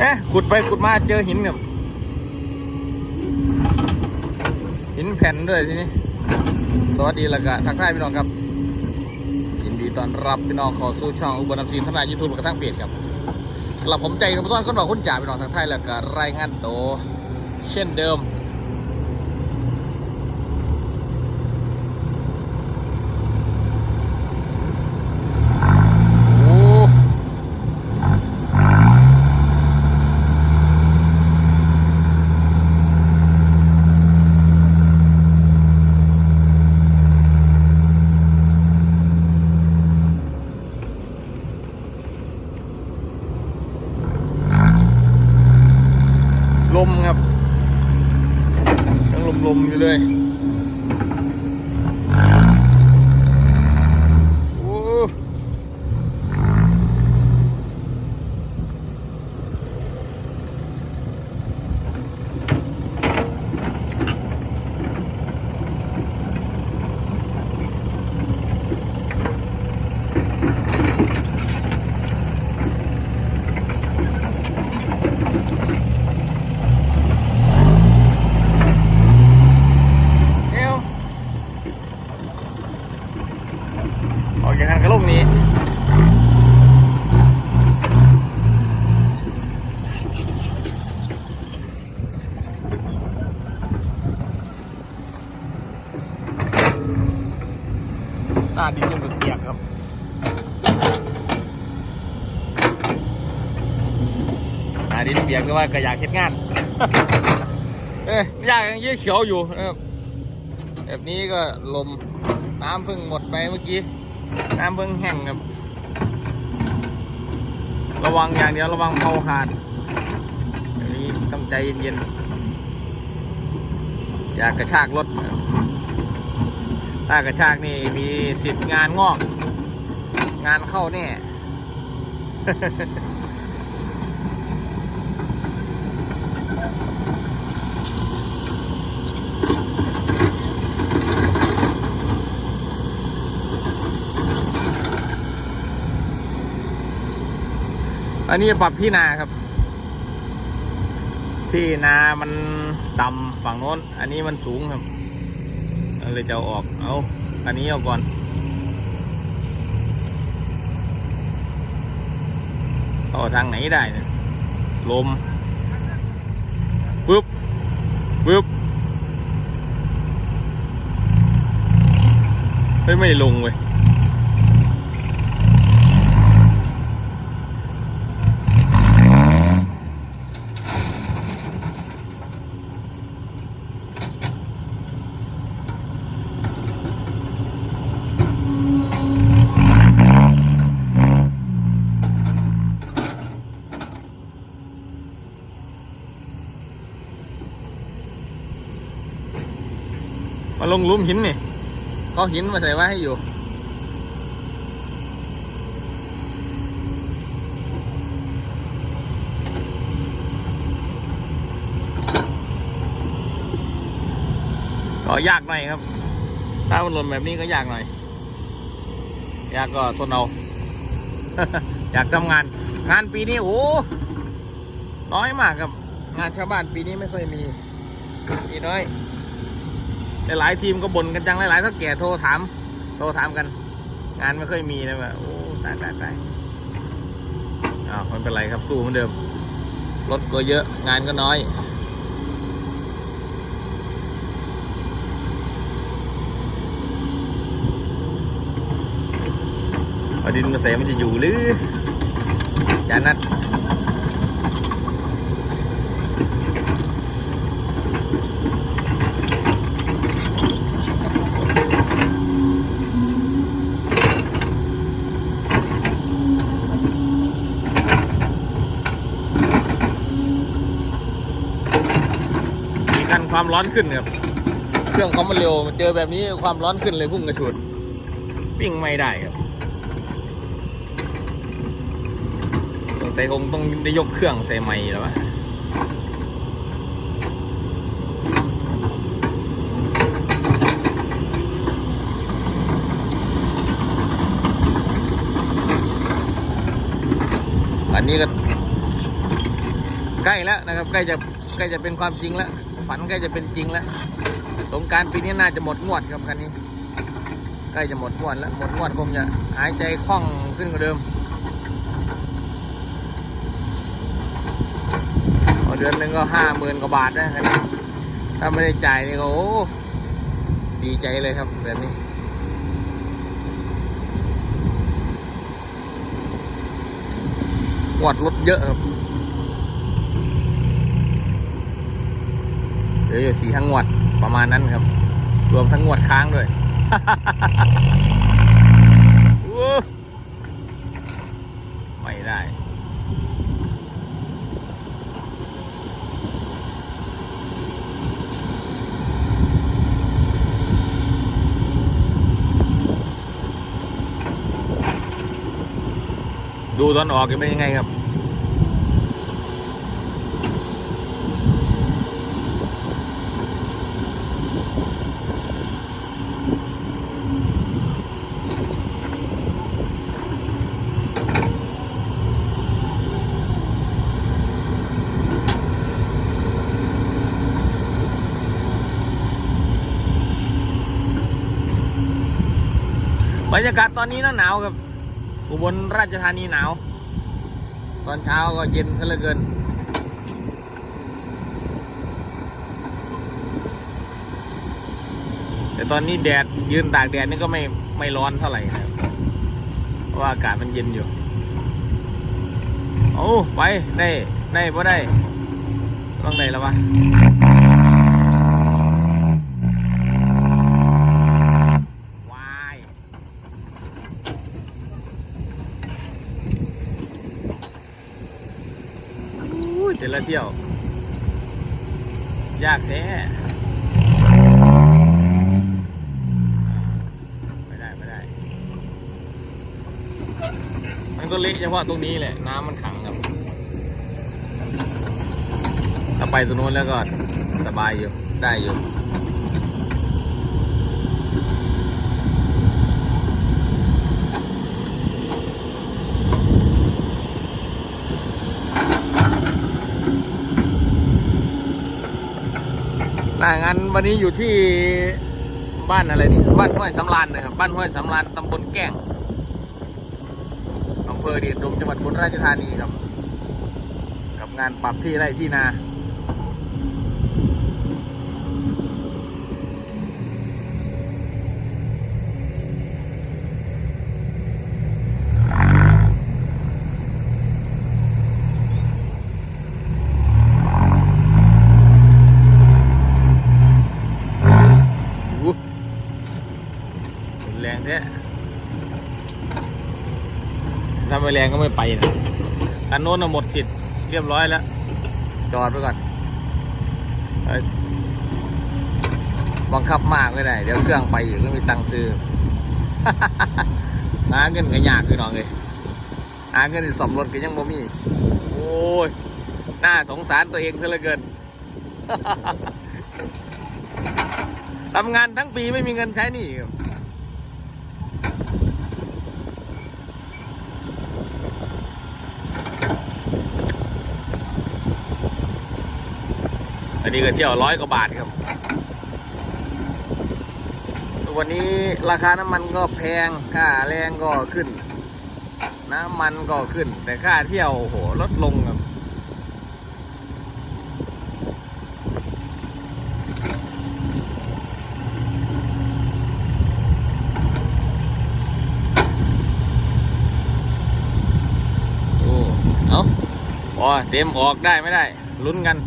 เอ๊ะขุดไปขุดมาเจอหินกับหินแผ่นด้วยทีนี้ สวัสดีละกะทักทายพี่น้องครับ ยินดีต้อนรับพี่น้องขอสู้ช่องอุบลนำซีนทนายยูทูบกระทั่งเปรียดครับกลับผมใจกับต้นก็บอกคนจ่าพี่น้องทักทายละกะรายงานโตวเช่นเดิม โอ้ ลมครับยังลมๆอยู่เลย โอ้เอวออกจากทางกระลงนี้ หน้าดินยังเปียกครับ หน้าดินเปียกแต่ว่าก็อยากเฮ็ดงาน เอ้ยยากยังเยี่ยเขียวอยู่นะครับ แบบนี้ก็ลมน้ำเพิ่งหมดไปเมื่อกี้ น้ำเพิ่งแห้งครับ ระวังอย่างเดียวระวังเผาขาดอันนี้ต้องใจเย็นๆ อยากกระชากรถ ถ้ากระชากนี่มีสิทธิ์งานงอก งานเข้าแน่อันนี้ปรับที่นาครับ ที่นามันต่ำฝั่งโน้น อันนี้มันสูงครับ เราเลยจะเอาออก เอาอันนี้เอาก่อนต่อทางไหนได้เนี่ยลมปึ๊บปึ๊บไม่ไม่ลงเว้ย มาลงลุมหินนี่ก็หินมาใส่ไว้ให้อยู่ ก็ยากหน่อยครับ ถ้ามันหล่นแบบนี้ก็ยากหน่อย ยากก็ทนเอา อยากทำงาน งานปีนี้โอ้น้อยมากครับ งานชาวบ้านปีนี้ไม่ค่อยมี มีน้อย หลายๆทีมก็บ่นกันจังหลายๆถ้าแก่โทรถาม โทรถามกัน งานไม่ค่อยมีเลยว่าโอ้ตายตายตายอ้าวไม่เป็นไรครับสู้เหมือนเดิมรถก็เยอะงานก็น้อยอาดินมาใส่มันจะอยู่หรือจานัด กันความร้อนขึ้นครับ เครื่องเขามันเร็วเจอแบบนี้ความร้อนขึ้นเลยพุ่งกระฉุดวิ่งไม่ได้ครับสงสัยคงต้องได้ยกเครื่องใส่ใหม่แล้ววะอันนี้ก็ใกล้แล้วนะครับ ใกล้จะใกล้จะเป็นความจริงแล้ว ฝันใกล้จะเป็นจริงแล้ว สงการปีนี้น่าจะหมดงวดครับคันนี้ ใกล้จะหมดงวดแล้ว หมดงวดคงจะหายใจคล่องขึ้นกว่าเดิมเอเดือนหนึ่งก็ห้าหมื่นกว่าบาทนะคันนี้ ถ้าไม่ได้จ่ายนี่ก็โอ้ดีใจเลยครับแบบนี้งวดรถเยอะครับ เดี๋ยวอยู่สี่ทั้งงวดประมาณนั้นครับ รวมทั้งงวดค้างด้วยไม่ได้ดูตอนออกจะเป็นยังไงครับ รรยากาศตอนนี้หนาวครับ อุบลราชธานีหนาว ตอนเช้าก็เย็นซะเหลือเกิน แต่ตอนนี้แดดยืนตากแดดนี่ก็ไม่ไม่ร้อนเท่าไหร่ครับเพราะว่าอากาศมันเย็นอยู่โอ้ไปได้ได้พอได้ต้องได้แล้ววะ วาย ยแต่ละเที่ยว ยากแท้ไม่ได้ไม่ได้ มันก็เละเฉพาะตรงนี้แหละ น้ำมันขังครับ ถ้าไปตรงนู้นแล้วก็สบายอยู่ ได้อยู่ หน้างานวันนี้อยู่ที่บ้านอะไรนี่บ้านห้วยสำรานนะครับบ้านห้วยสำรานตำบลแก้งอำเภอเดียดดงจังหวัดบุรีราชธานีครับ กับงานปรับที่ไร่ที่นา อู้แรงแท้ ถ้าไม่แรงก็ไม่ไปนะอันโน้นหมดสิทธิ์เรียบร้อยแล้ว จอดไว้ก่อนบังคับมากไม่ได้ เดี๋ยวเครื่องไปอีกไม่มีตังค์ซื้อหาเงินก็ยากพี่น้องเลยหาเงินสมรถก็ยังบ่มี โอ้ยน่าสงสารตัวเองซะเหลือเกินทำงานทั้งปีไม่มีเงินใช้นี่ครับ อันนี้ก็เที่ยวร้อยกว่าบาทครับ วันนี้ราคาน้ำมันก็แพง ค่าแรงก็ขึ้น น้ำมันก็ขึ้น แต่ค่าเที่ยวโอ้โหลดลงครับโอ้ เอาพอเต็มออกได้ไม่ได้ ลุ้นกัน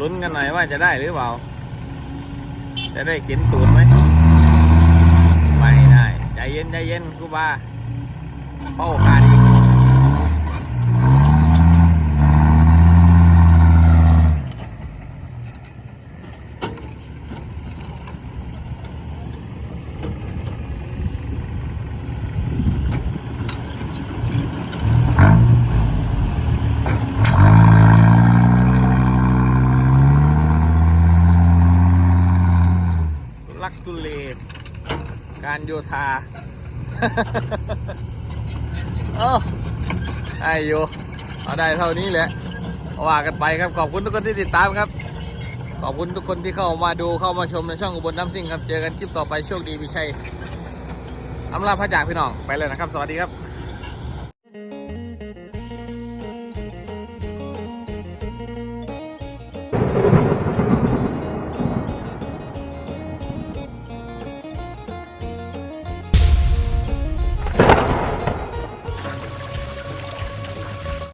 ลุ้นกันหน่อยว่าจะได้หรือเปล่า จะได้เขียนตูนไหมไม่ได้ ใจเย็นใจเย็นกูบาเป้าโอกาดอี กลักตุเลการโยธาเออไอโยเอาได้เท่านี้แหละว่ากันไปครับ ขอบคุณทุกคนที่ติดตามครับ ขอบคุณทุกคนที่เข้ามาดูเข้ามาชมในช่องอุบลน้ำซิ่งครับ เจอกันคลิปต่อไปโชคดีมีชัยอำลาพระจากพี่น้องไปเลยนะครับ สวัสดีครับ